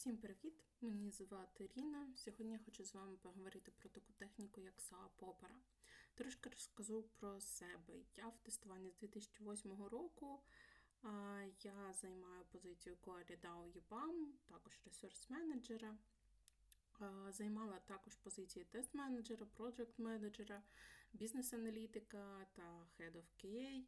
Всім привіт! Мені звати Ріна. Сьогодні я хочу з вами поговорити про таку техніку, як Opera. Трошки розкажу про себе. Я в тестуванні з 2008 року. Я займаю позицію DAO EBAM, також ресурс-менеджера. Займала також позиції тест-менеджера, проджект-менеджера, бізнес-аналітика та Head of QA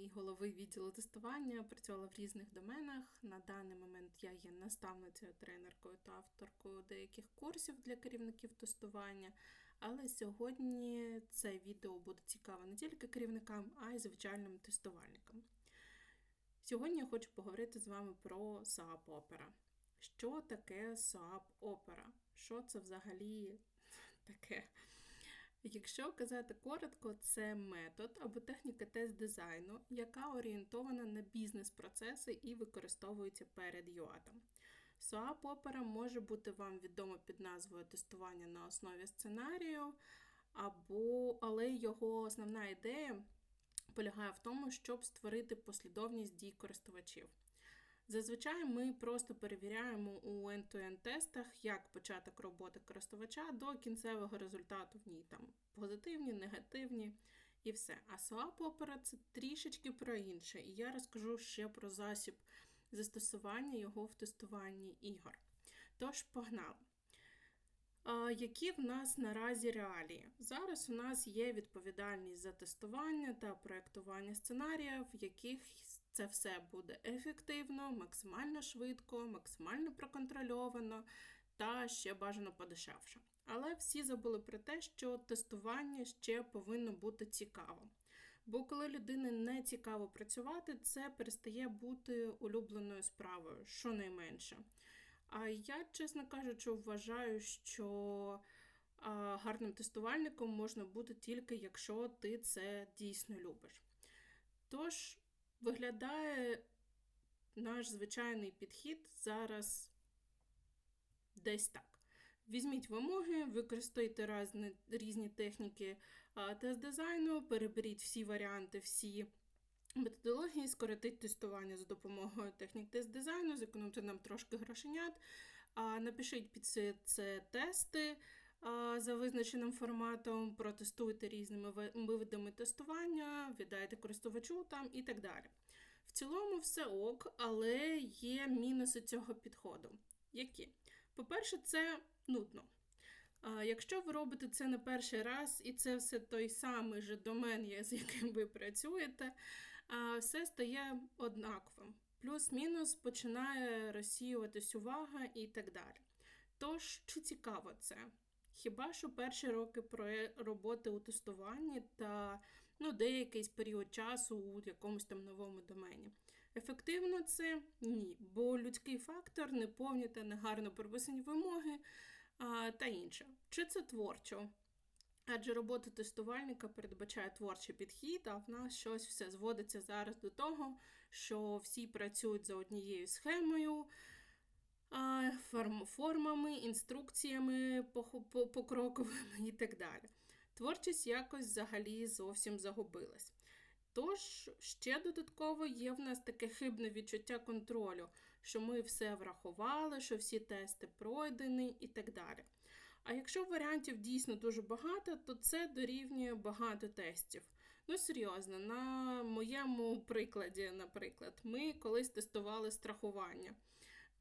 і голови відділу тестування. Працювала в різних доменах. На даний момент я є наставницею, тренеркою та авторкою деяких курсів для керівників тестування. Але сьогодні це відео буде цікаве не тільки керівникам, а й звичайним тестувальникам. Сьогодні я хочу поговорити з вами про SAP Opera. Що таке SAP Opera? Що це взагалі таке? Якщо казати коротко, це метод або техніка тест-дизайну, яка орієнтована на бізнес-процеси і використовується перед юатом. SOAP Opera може бути вам відомо під назвою тестування на основі сценарію, або, але його основна ідея полягає в тому, щоб створити послідовність дій користувачів. Зазвичай ми просто перевіряємо у end-to-end тестах як початок роботи користувача до кінцевого результату в ній там позитивні, негативні і все. А SOAP Opera – це трішечки про інше. І я розкажу ще про засіб застосування його в тестуванні ігор. Тож, погнали! Які в нас наразі реалії? Зараз у нас є відповідальність за тестування та проєктування сценаріїв, в яких це все буде ефективно, максимально швидко, максимально проконтрольовано та ще бажано подешевше. Але всі забули про те, що тестування ще повинно бути цікаво. Бо коли людині не цікаво працювати, це перестає бути улюбленою справою, щонайменше. А я, чесно кажучи, вважаю, що гарним тестувальником можна бути тільки якщо ти це дійсно любиш. Тож, виглядає наш звичайний підхід зараз десь так. Візьміть вимоги, використайте різні, різні техніки тест-дизайну, переберіть всі варіанти, всі методології, скоротить тестування за допомогою технік тест-дизайну, зекономте нам трошки грошенят, напишіть під це тести. За визначеним форматом, протестуйте різними видами тестування, віддайте користувачу там і так далі. В цілому, все ок, але є мінуси цього підходу. Які? По-перше, це нудно. Якщо ви робите це не перший раз, і це все той самий же домен, з яким ви працюєте, все стає однаковим. Плюс-мінус починає розсіюватись увага і так далі. Тож, чи цікаво це? Хіба що перші роки роботи у тестуванні та ну, деякий період часу у якомусь там новому домені. Ефективно це ні, бо людський фактор, неповні та негарно прописані вимоги а, та інше. Чи це творчо? Адже робота тестувальника передбачає творчий підхід, а в нас щось все зводиться зараз до того, що всі працюють за однією схемою, формами, інструкціями покроковими і так далі. Творчість якось взагалі зовсім загубилась. Тож, ще додатково є в нас таке хибне відчуття контролю, що ми все врахували, що всі тести пройдені і так далі. А якщо варіантів дійсно дуже багато, то це дорівнює багато тестів. Ну, серйозно, на моєму прикладі, наприклад, ми колись тестували страхування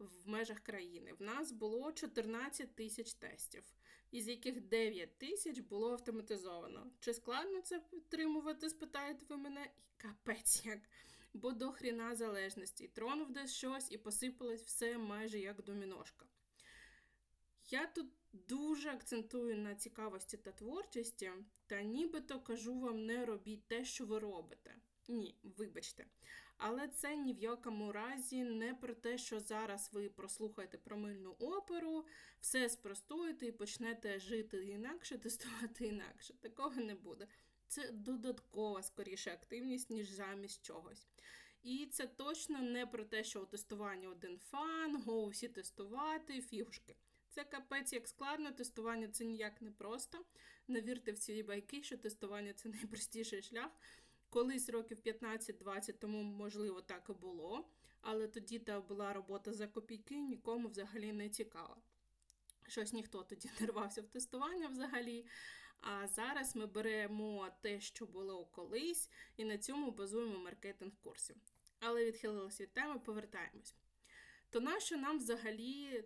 в межах країни. В нас було 14 тисяч тестів, із яких 9 тисяч було автоматизовано. Чи складно це підтримувати, спитаєте ви мене? Капець як. Бо до хріна залежності. Тронув десь щось і посипалось все майже як доміношка. Я тут дуже акцентую на цікавості та творчості, та нібито кажу вам, не робіть те, що ви робите. Ні, вибачте. Але це ні в якому разі не про те, що зараз ви прослухаєте про мильну оперу, все спростуєте і почнете жити інакше, тестувати інакше. Такого не буде. Це додаткова скоріше активність, ніж замість чогось. І це точно не про те, що у тестуванні один фан, го всі тестувати, фігушки. Це капець як складно, тестування це ніяк не просто. Не вірте в ці байки, що тестування це найпростіший шлях. Колись років 15-20 тому, можливо, так і було. але тоді та була робота за копійки, нікому взагалі не цікава. Щось ніхто тоді не рвався в тестування взагалі. А зараз ми беремо те, що було колись, і на цьому базуємо маркетинг курсів. Але відхилилися від теми, повертаємось. То нащо нам взагалі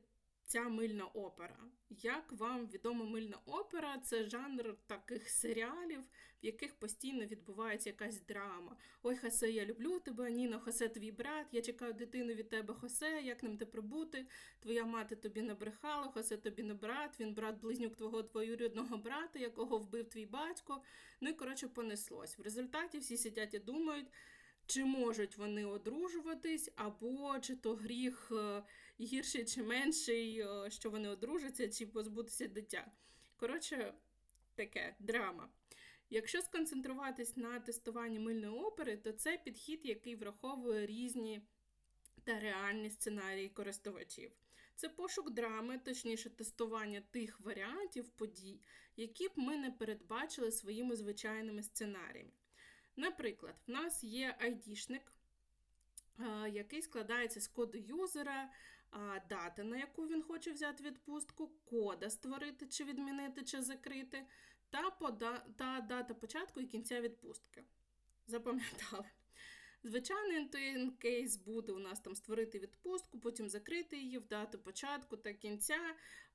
ця мильна опера? Як вам відомо мильна опера? Це жанр таких серіалів, в яких постійно відбувається якась драма. Ой, Хосе, я люблю тебе, Ніно, Хосе, твій брат, я чекаю дитину від тебе, Хосе, як нам те прибути? Твоя мати тобі набрехала, Хосе тобі не брат, він брат близнюк твого двоюрідного брата, якого вбив твій батько. Ну і коротше понеслось. В результаті всі сидять і думають. Чи можуть вони одружуватись, або чи то гріх е, гірший чи менший, е, що вони одружаться, чи позбутися дитя. Коротше, таке драма. Якщо сконцентруватись на тестуванні мильної опери, то це підхід, який враховує різні та реальні сценарії користувачів. Це пошук драми, точніше, тестування тих варіантів подій, які б ми не передбачили своїми звичайними сценаріями. Наприклад, в нас є айдішник, який складається з коду юзера, дата, на яку він хоче взяти відпустку, кода створити, чи відмінити, чи закрити, та, пода... та дата початку і кінця відпустки. Запам'ятали. Звичайний кейс буде у нас там створити відпустку, потім закрити її в дату початку та кінця.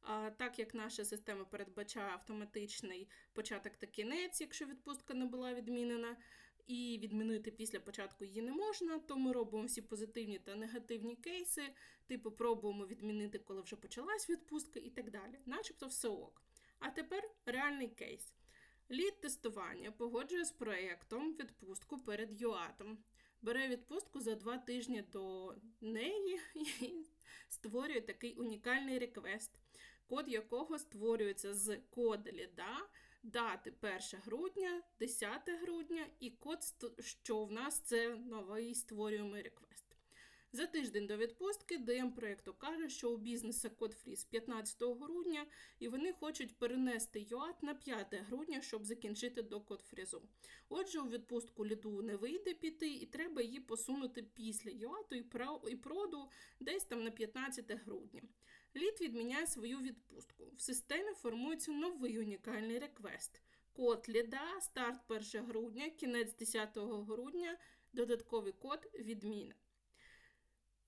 А, Так як наша система передбачає автоматичний початок та кінець, якщо відпустка не була відмінена, і відмінити після початку її не можна, то ми робимо всі позитивні та негативні кейси, типу пробуємо відмінити, коли вже почалась відпустка і так далі. Начебто все ок. А тепер реальний кейс. Лід тестування погоджує з проєктом відпустку перед ЮАТом. Бере відпустку за два тижні до неї і створює такий унікальний реквест, код якого створюється з код ліда дати 1 грудня, 10 грудня і код, що в нас це новий створюємий реквест. За тиждень до відпустки ДМ проєкту каже, що у бізнеса код фріз 15 грудня, і вони хочуть перенести ЮАТ на 5 грудня, щоб закінчити до код фрізу. Отже, у відпустку ліду не вийде піти, і треба її посунути після ЮАТу і проду десь там на 15 грудня. Лід відміняє свою відпустку. В системі формується новий унікальний реквест. Код ліда, старт 1 грудня, кінець 10 грудня, додатковий код відміна.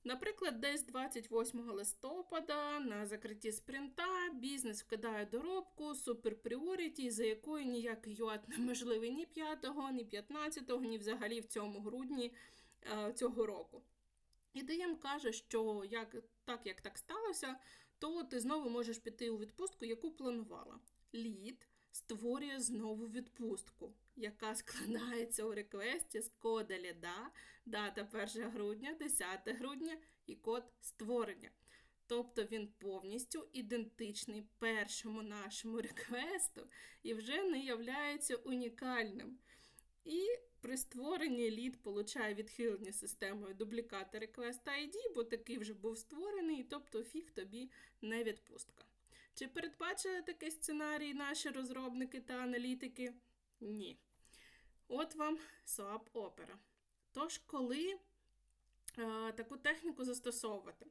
Наприклад, десь 28 листопада на закритті спринта бізнес вкидає доробку супер пріоріті, за якою ніякий юат неможливий ні 5, ні 15, ні взагалі в цьому грудні е, цього року. І ДМ каже, що як, так як так сталося, то ти знову можеш піти у відпустку, яку планувала. Лід створює знову відпустку, яка складається у реквесті з кода ліда, дата 1 грудня, 10 грудня і код створення. Тобто він повністю ідентичний першому нашому реквесту і вже не являється унікальним. І при створенні лід получає відхилення системою дубліката Request ID, бо такий вже був створений, тобто фіг тобі не відпустка. Чи передбачили такий сценарій наші розробники та аналітики? Ні. От вам SOAP Opera. Тож, коли е, таку техніку застосовувати?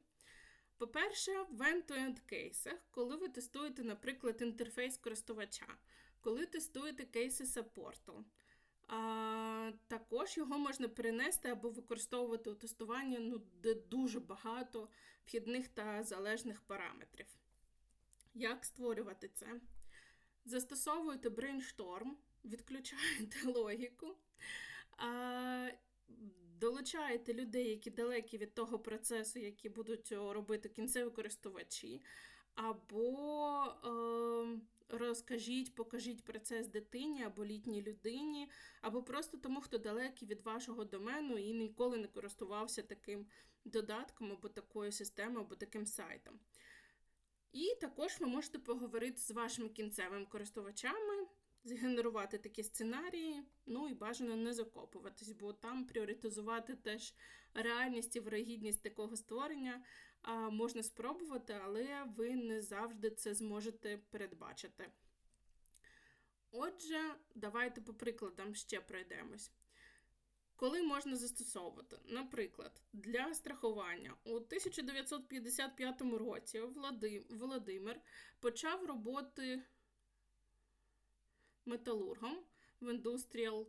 По-перше, в end-to-end кейсах, коли ви тестуєте, наприклад, інтерфейс користувача, коли тестуєте кейси саппорту, а, Також його можна перенести або використовувати у тестуванні, ну, де дуже багато вхідних та залежних параметрів. Як створювати це? Застосовуєте brainstorm, відключаєте логіку, а, долучаєте людей, які далекі від того процесу, які будуть робити кінцеві користувачі, або. Е, розкажіть, покажіть процес дитині або літній людині, або просто тому, хто далекий від вашого домену і ніколи не користувався таким додатком, або такою системою, або таким сайтом. І також ви можете поговорити з вашими кінцевими користувачами, згенерувати такі сценарії, ну і бажано не закопуватись, бо там пріоритизувати теж реальність і вирогідність такого створення можна спробувати, але ви не завжди це зможете передбачити. Отже, давайте по прикладам ще пройдемось. Коли можна застосовувати? Наприклад, для страхування у 1955 році Володимир почав роботи металургом в Industrial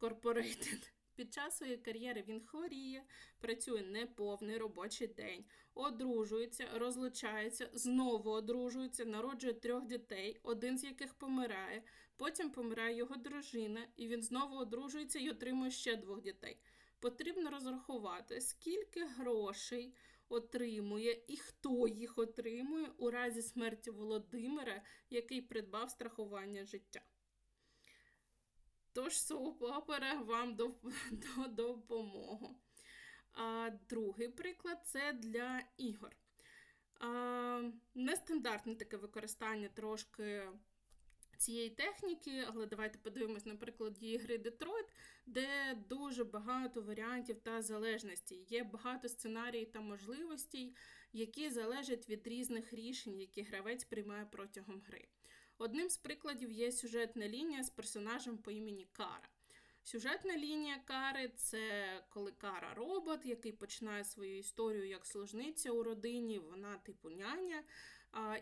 Corporated. Під час своєї кар'єри він хворіє, працює неповний робочий день, одружується, розлучається, знову одружується, народжує трьох дітей, один з яких помирає. Потім помирає його дружина, і він знову одружується і отримує ще двох дітей. Потрібно розрахувати, скільки грошей отримує і хто їх отримує у разі смерті Володимира, який придбав страхування життя. Тож соуп-опера вам до, до допомогу. А, другий приклад це для ігор. А, нестандартне таке використання трошки цієї техніки, але давайте подивимось на прикладі ігри Детройт, де дуже багато варіантів та залежностей. Є багато сценаріїв та можливостей, які залежать від різних рішень, які гравець приймає протягом гри. Одним з прикладів є сюжетна лінія з персонажем по імені Кара. Сюжетна лінія Кари це коли Кара робот, який починає свою історію як служниця у родині, вона типу няня,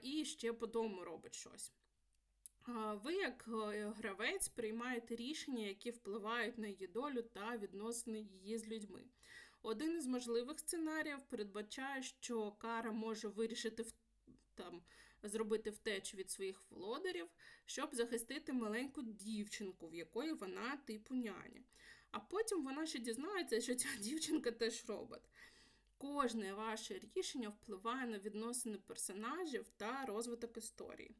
і ще по дому робить щось. Ви, як е, гравець, приймаєте рішення, які впливають на її долю та відносини її з людьми. Один із можливих сценаріїв передбачає, що Кара може вирішити там, зробити втечу від своїх володарів, щоб захистити маленьку дівчинку, в якої вона типу няня. А потім вона ще дізнається, що ця дівчинка теж робот. Кожне ваше рішення впливає на відносини персонажів та розвиток історії.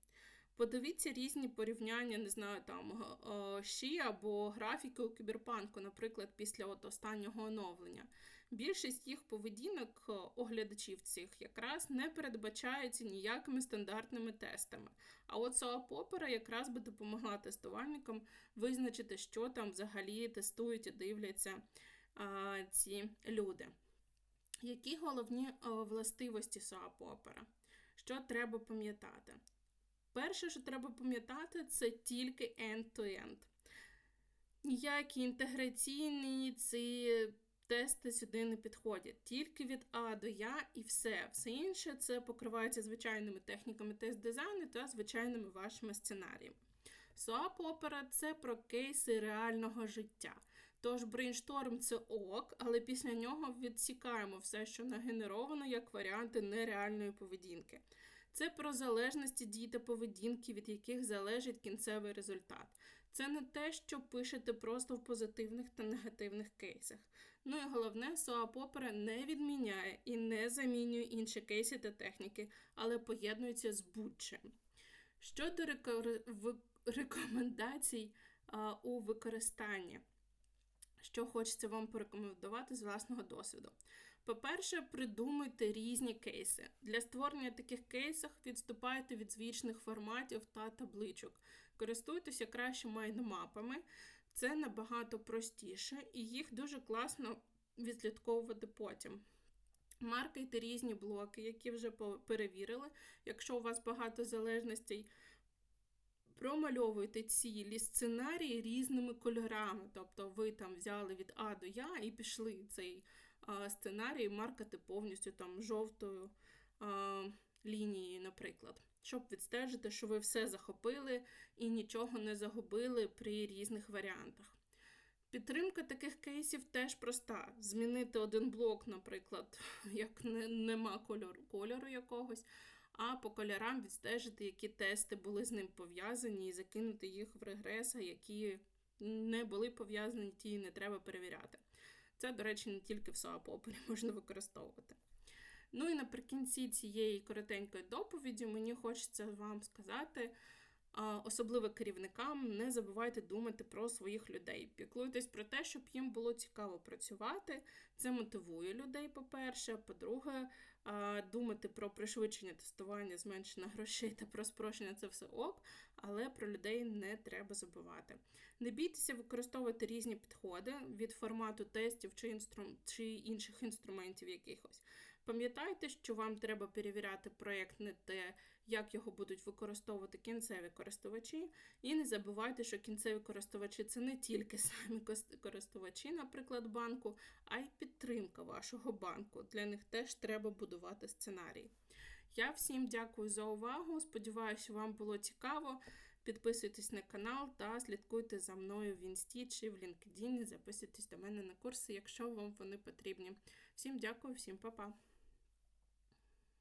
Подивіться різні порівняння, не знаю, там е, щі або графіки у кіберпанку, наприклад, після от останнього оновлення. Більшість їх поведінок е, оглядачів цих якраз не передбачається ніякими стандартними тестами. А от Соапопера якраз би допомогла тестувальникам визначити, що там взагалі тестують і дивляться а, ці люди. Які головні е, властивості Соапопера? Що треба пам'ятати? Перше, що треба пам'ятати, це тільки end-to-end. Ніякі інтеграційні ці тести сюди не підходять. Тільки від А до Я і все. Все інше це покривається звичайними техніками тест-дизайну та звичайними вашими сценаріями. Opera – це про кейси реального життя. Тож брейншторм це ок, але після нього відсікаємо все, що нагенеровано як варіанти нереальної поведінки. Це про залежності дій та поведінки, від яких залежить кінцевий результат. Це не те, що пишете просто в позитивних та негативних кейсах. Ну і головне, Opera не відміняє і не замінює інші кейси та техніки, але поєднується з будь-чим. Щодо рекомендацій а, у використанні, що хочеться вам порекомендувати з власного досвіду. По-перше, придумуйте різні кейси. Для створення таких кейсів відступайте від звичних форматів та табличок. Користуйтеся краще майндмапами. Це набагато простіше і їх дуже класно відслідковувати потім. Маркайте різні блоки, які вже перевірили. Якщо у вас багато залежностей, промальовуйте цілі сценарії різними кольорами. Тобто ви там взяли від А до Я і пішли цей сценарій маркати повністю там жовтою лінією, наприклад, щоб відстежити, що ви все захопили і нічого не загубили при різних варіантах. Підтримка таких кейсів теж проста. Змінити один блок, наприклад, як не, нема кольору, кольору якогось, а по кольорам відстежити, які тести були з ним пов'язані, і закинути їх в регрес, а які не були пов'язані, ті не треба перевіряти. Це, до речі, не тільки в SOAP-опері можна використовувати. Ну і наприкінці цієї коротенької доповіді мені хочеться вам сказати, особливо керівникам, не забувайте думати про своїх людей. Піклуйтесь про те, щоб їм було цікаво працювати. Це мотивує людей, по-перше. По-друге, думати про пришвидшення тестування, зменшення грошей та про спрощення це все ок, але про людей не треба забувати. Не бійтеся використовувати різні підходи від формату тестів чи, інстру... чи інших інструментів якихось. Пам'ятайте, що вам треба перевіряти проєкт не те, як його будуть використовувати кінцеві користувачі. І не забувайте, що кінцеві користувачі це не тільки самі користувачі, наприклад, банку, а й підтримка вашого банку. Для них теж треба будувати сценарій. Я всім дякую за увагу. Сподіваюся, вам було цікаво. Підписуйтесь на канал та слідкуйте за мною в інсті чи в LinkedIn. Записуйтесь до мене на курси, якщо вам вони потрібні. Всім дякую, всім па-па!